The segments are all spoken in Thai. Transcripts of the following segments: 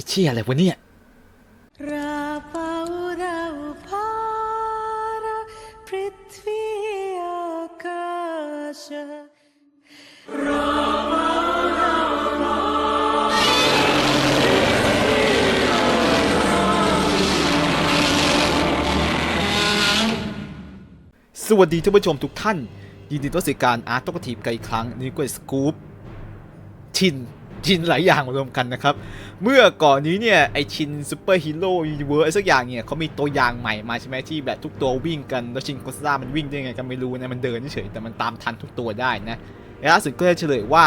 ี่เชี่ยอะไรวะเนี่ยสวัสดีท่านผู้ชมทุกท่าน ยินดีต้อนรับการอาร์ตตกทีมกันอีกครั้งนี่ก็สกู๊ปชิน ชินหลายอย่างมารวมกันนะครับ เมื่อก่อนนี้เนี่ยไอชินซูเปอร์ฮีโร่ยูนิเวิร์สสักอย่างเนี่ยเขามีตัวอย่างใหม่มาใช่ไหมที่แบบทุกตัววิ่งกันแล้วชินโกสลามันวิ่งได้ไงก็ไม่รู้นะมันเดินเฉยแต่มันตามทันทุกตัวได้นะและล่าสุดก็ได้เฉลยว่า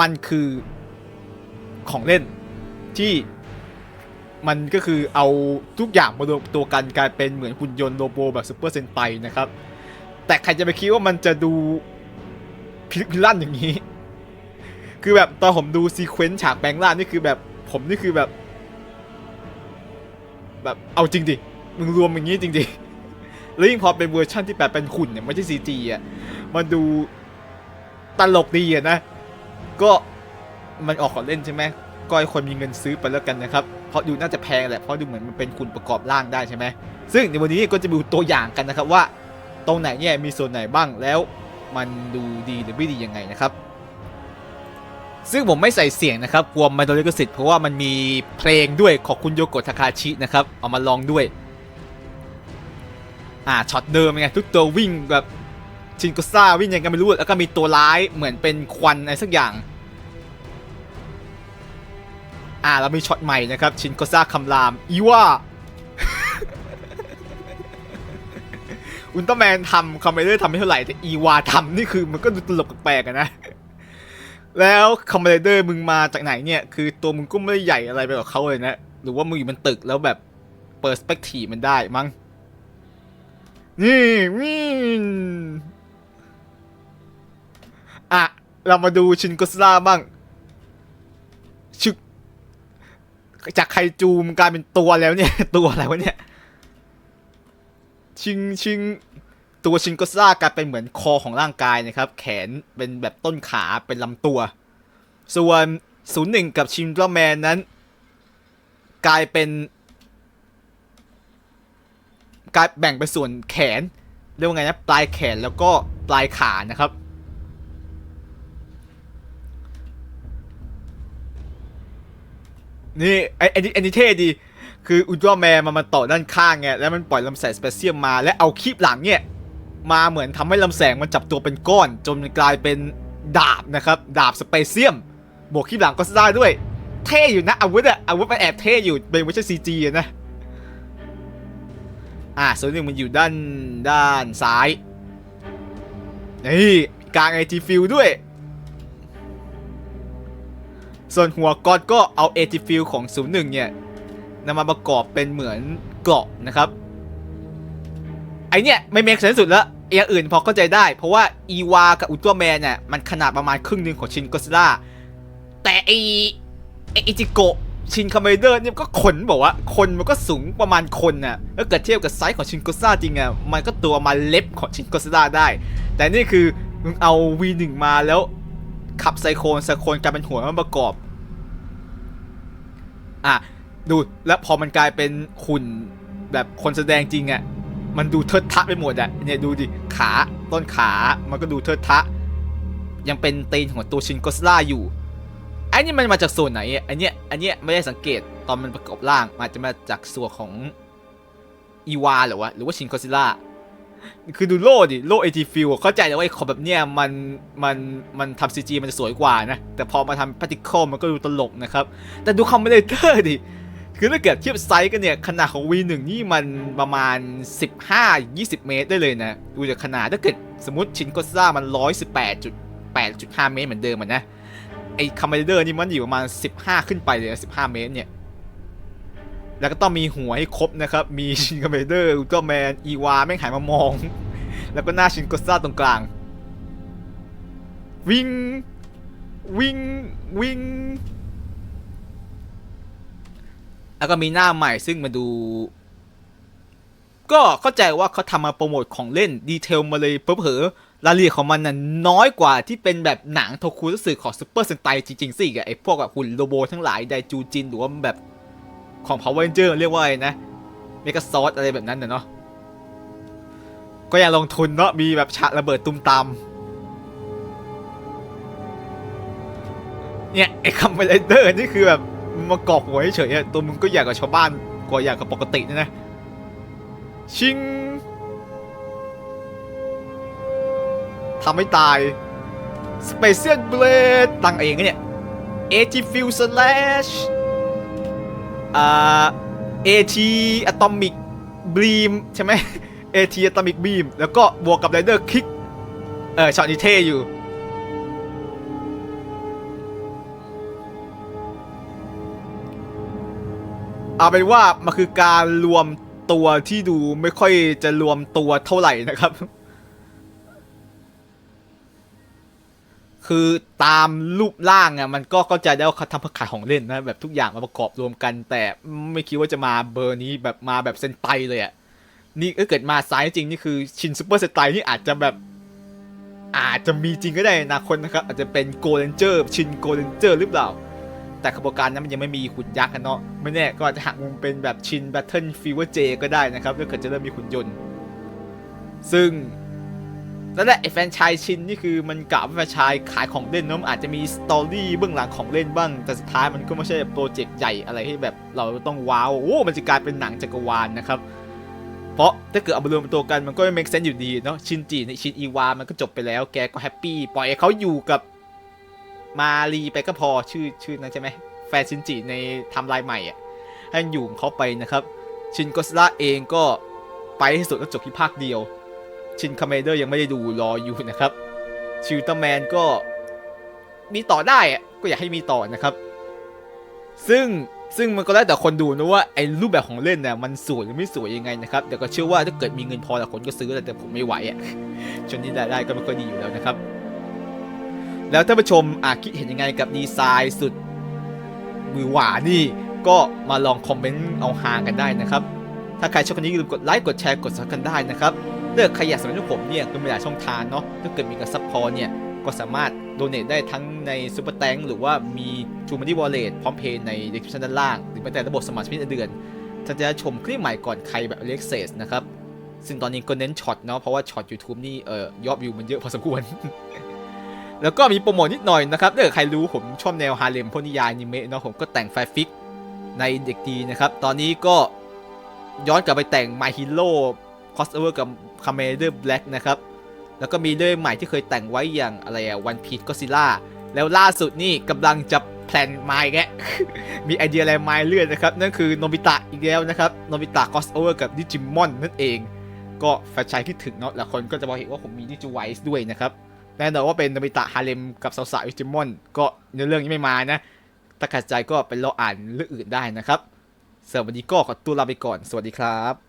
มันคือของเล่นที่มันก็คือเอาทุกอย่างมารวมตัวกันกลายเป็นเหมือนหุ่นยนต์โรโบแบบซูเปอร์เซนไตนะครับ แต่ใครจะไปคิดว่ามันจะดูพิลึกพิลั่นอย่างนี้ คือแบบตอนผมดูซีเควนต์ฉากแปลงร่างนี่คือแบบผมนี่คือแบบ แบบเอาจริงดิมึงรวมอย่างนี้จริงดิแล้วยิ่งพอเป็นเวอร์ชั่นที่แบบเป็นหุ่นเนี่ยไม่ใช่ซีจีอะมันดูตลกดีอะนะ ก็มันออกของเล่นใช่ไหมก็ให้คนมีเงินซื้อไปแล้วกันนะครับ เพราะดูน่าจะแพงแหละ เพราะดูเหมือนมันเป็นหุ่นประกอบร่างได้ใช่ไหม ซึ่งในวันนี้ก็จะดูตัวอย่างกันนะครับว่า ตรงไหนเนี่ยมีส่วนไหนบ้างแล้ว มันดูดีหรือไม่ดียังไงนะครับ ซึ่งผมไม่ใส่เสียงนะครับกลัวมันโดนลิขสิทธิ์เพราะว่ามันมีเพลงด้วยของคุณโยโกะทาคาชินะครับเอามาลองด้วย อ่าช็อตเดิมไงทุกตัววิ่งแบบชินโกซ่าวิ่งยังไงไม่รู้แล้วก็มีตัวร้ายเหมือนเป็นควันอะไรสักอย่าง อ่าเรามีช็อตใหม่นะครับ ชินโกซ่าคำรามอีว่าอุลตร้าแมนทำคอมเมเดอร์ทำไม่เท่าไหร่แต่อีวาทำนี่คือมันก็ดูตลกแปลกๆนะ แล้วคอมเมเดอร์มึงมาจากไหนเนี่ย คือตัวมึงก็ไม่ได้ใหญ่อะไรไปกว่าเขาเลยนะ หรือว่ามึงอยู่บนตึกแล้วแบบเปิดสเปกทีมันได้มั้ง นี่วินอะ เรามาดูชินโกสลาบ้างชึกจากไคจูมกลายเป็นตัวแล้วเนี่ย ตัวอะไรวะเนี่ย ชิงชิง ตัวชิงก็ซ่ากลายเป็นเหมือนคอของร่างกายนะครับ แขนเป็นแบบต้นขาเป็นลำตัว ส่วนศูนย์หนึ่งกับชินแมนนั้น กลายเป็นกลายแบ่งเป็นส่วนแขน เรียกว่าไงนะ ปลายแขนแล้วก็ปลายขานะครับ นี่ไอ้ไอ้นี่ไอ้นี่เท่ดีคืออุลตร้าแมนมันมาต่อด้านข้างไงแล้วมันปล่อยลำแสงสเปเชียลมาและเอาคีบหลังเนี่ย มาเหมือนทำให้ลำแสงมันจับตัวเป็นก้อน จนกลายเป็นดาบนะครับ ดาบสเปเชียม บวกคีบหลังก็ได้ด้วย เท่อยู่นะอาวุธอะอาวุธมันแอบเท่อยู่เป็นไม่ใช่ซีจีนะอะส่วนหนึ่งมันอยู่ด้านด้านซ้าย นี่กลางไอทีฟิลด้วย ส่วนหัวก้อนก็เอาเอทีฟิลของ01เนี่ยนำมาประกอบเป็นเหมือนเกราะนะครับ ไอเนี่ยไม่เมกเซนสุดแล้ว อย่างอื่นพอเข้าใจได้ เพราะว่าอีวากับอุลตร้าแมนเนี่ยมันขนาดประมาณครึ่งหนึ่งของชินก็ซิล่าแต่ไอไออิจิโกะชินคาเมเดอร์เนี่ยก็ขนบอกว่าคนมันก็สูงประมาณคนน่ะถ้าเกิดเทียบกับไซส์ของชินก็ซิล่าจริงอะมันก็ตัวมาเล็บของชินก็ซิล่าได้ แต่นี่คือมึงเอา V1 มาแล้วขับไซโคนไซโคนกลายเป็นหัวมันประกอบ อะ ดูแล้วพอมันกลายเป็นหุ่นแบบคนแสดงจริงอะ่ะ มันดูเทิดทะไปหมดอะเนี่ยดูดิขาต้นขามันก็ดูเทิดทะ ยังเป็นตีนของตัวชินโกสล่าอยู่อ้นี่มันมาจากส่วนไหนอะอันเนี้ยอันเนี้ยไม่ได้สังเกตตอนมันประกอบร่างมันอาจจะมาจากส่วนของอีวาหรือวะหรือว่าชินกซิล่าคือดูโล่ดิโล่เอทีฟิลเข้าใจเลยว่าไอ้ขอแบบเนี้ยมันมันมันทำซีจีมันจะสวยกว่านะ แต่พอมาทำพาร์ติเคิลมันก็ดูตลกนะครับ แต่ดูคอมเมเดอร์ดิ คือถ้าเกิดเทียบไซส์กันเนี่ยขนาดของ V1 นี่มันประมาณ 15-20 เมตรได้เลยนะ ดูจากขนาดถ้าเกิดสมมติชินโกซ่ามัน 118.8.5 เมตรเหมือนเดิมอะนะ ไอ้คอมเมเดอร์นี่มันอยู่ประมาณ 15 ขึ้นไปเลยนะ15 เมตรเนี่ย แล้วก็ต้องมีหัวให้ครบนะครับ มีชินคอมเมเดอร์อุลตร้าแมนอีวาแม่งหันมามอง แล้วก็หน้าชินโกซ่าตรงกลาง วิ่งวิ่งวิ่ง แล้วก็มีหน้าใหม่ซึ่งมาดู ก็เข้าใจว่าเขาทำมาโปรโมทของเล่นดีเทลมาเลยเผลอๆรายละเอียดของมันน่ะน้อยกว่าที่เป็นแบบหนังโทคุรุสึกของซูเปอร์เซนไตจริงๆสิไอพวกแบบหุ่นโรโบทั้งหลายไดจูจินหรือว่าแบบของ Power Ranger เรียกว่าอะไรนะเมกาซอสอะไรแบบนั้นเนาะก็ยังลงทุนเนาะมีแบบฉากระเบิดตุ้มตามเนี่ยไอคัมเบลเดอร์นี่คือแบบ มากอกหัวเฉยๆอะตัวมึงก็อยากกับชาวบ้านกว่าอยากกับปกตินะนะ ชิงทำให้ตาย Special Blade ตั้งเองนะเนี่ย AT Fuel Slash อ่า AT Atomic Beam ใช่ไหม AT Atomic Beam แล้วก็บวกกับ Rider Kick เออช็อตนี้เท่อยู่ เอาเป็นว่ามันคือการรวมตัวที่ดูไม่ค่อยจะรวมตัวเท่าไหร่นะครับ คือตามรูปร่างอะมันก็เข้าใจได้ว่าเขาทำเพื่อขายของเล่นนะแบบทุกอย่างมาประกอบรวมกัน แต่ไม่คิดว่าจะมาเบอร์นี้แบบมาแบบเซนไตเลยอะนี่ถ้าเกิดมาซ้ายจริงนี่คือชินซูเปอร์เซนไตนี่อาจจะแบบอาจจะมีจริงก็ได้นอนาคตนะครับ อาจจะเป็นโกลเดนเจอร์ชินโกลเดนเจอร์หรือเปล่า แต่ขบวนการนั้นมันยังไม่มีหุ่นยักษ์กันเนาะไม่แน่ก็อาจจะหักมุมเป็นแบบชินแบทเทิลฟีเวอร์เจก็ได้นะครับถ้าเกิดจะเริ่มมีหุ่นยนต์ ซึ่งนั่นแหละไอ้แฟนชายชินนี่คือมันกะว่าแฟนชายขายของเล่นเนาะมันอาจจะมีสตอรี่เบื้องหลังของเล่นบ้าง แต่สุดท้ายมันก็ไม่ใช่โปรเจกต์ใหญ่อะไรที่แบบเราต้องว้าวโอ้ มันจะกลายเป็นหนังจักรวาลนะครับ เพราะถ้าเกิดเอามารวมเป็นตัวกันมันก็ไม่ make sense อยู่ดีเนาะชินจิในชินอีวา มันก็จบไปแล้วแกก็แฮปปี้ปล่อยให้เขาอยู่กับ มารีไปก็พอชื่อชื่อนั้นใช่ไหมแฟนชินจิในทำลายใหม่อะให้อยู่ของเขาไปนะครับ ชินก o ส i าเองก็ไปให้สุดแล้วจบที่ภาคเดียว ชินคาเมเดอร์ยังไม่ได้ดูรออยู่นะครับชิลเตอร์แมนก็มีต่อได้อะก็อยากให้มีต่อนะครับ ซึ่งซึ่งมันก็แล้วแต่คนดูนะว่าไอ้รูปแบบของเล่นเนี่ยมันสวยหรือไม่สวยยังไงนะครับแต่ก็เชื่อว่าถ้าเกิดมีเงินพอแต่คนก็ซื้อแต่ผมไม่ไหวอะ่ะช่วงนี้รายได้ก็ไม่ค่อยดีอยู่แล้วนะครับ แล้วท่านผู้ชมอาคิดเห็นยังไงกับดีไซน์สุดมือหวานี่ ก็มาลองคอมเมนต์เอาฮากันได้นะครับ ถ้าใครชอบคลิปนี้อย่าลืมกดไลค์กดแชร์กดซับกันได้นะครับเลือกใครอยากสนับสนุนผมเนี่ยก็มีหลายช่องทางเนาะถ้าเกิดมีกระซับพอเนี่ยก็สามารถโดเน a ได้ทั้งในซูเปอร์แตงหรือว่ามีจูมันดี้วอลเล็ตพร้อมเพย์ใน description ด้านล่าง หรือแม้แต่ระบบสมาร์ทฟินเดือนท่านจะชมคลิปใหม่ก่อนใครแบบเล็กเซสนะครับซึ่งตอนนี้ก็เน้นช็อตเนาะเพราะว่าช็อต YouTube นี่เอ่อยอดวิวมันเยอะพอสมควร แล้วก็มีโปรโมทนิดหน่อยนะครับถ้าเกิดใครรู้ผมชอบแนวฮาเลมพวกนิยายนิเมะเนาะผมก็แต่งไฟลฟิกในเด็กดีนะครับ ตอนนี้ก็ย้อนกลับไปแต่ง My Hero crossover กับ Commander Black นะครับ แล้วก็มีเรื่องใหม่ที่เคยแต่งไว้อย่างอะไรอะวันพี e ก็ซิล่าแล้วล่าสุดนี่กำลังจะแพลนมาอีกแล้วมีไอเดียอะไรมาเรื่อยนะครับ นั่นคือโนบิตะอีกแล้วนะครับโนบิตะ crossover กับดิจิมอนนั่นเอง ก็แฟนชายคิดถึงเนาะหลายคนก็จะบอกเห็นว่าผมมีดิจิไวส์ด้วยนะครับ แน่นอนว่าเป็นโนบิตะฮาเลมกับสาวๆอิจิมอน ก็ในเรื่องนี้ไม่มานะถ้าขัดใจก็เป็นรออ่านเรื่องอื่นได้นะครับสำหรับวันนี้ก็ขอตัวลาไปก่อน สวัสดีครับ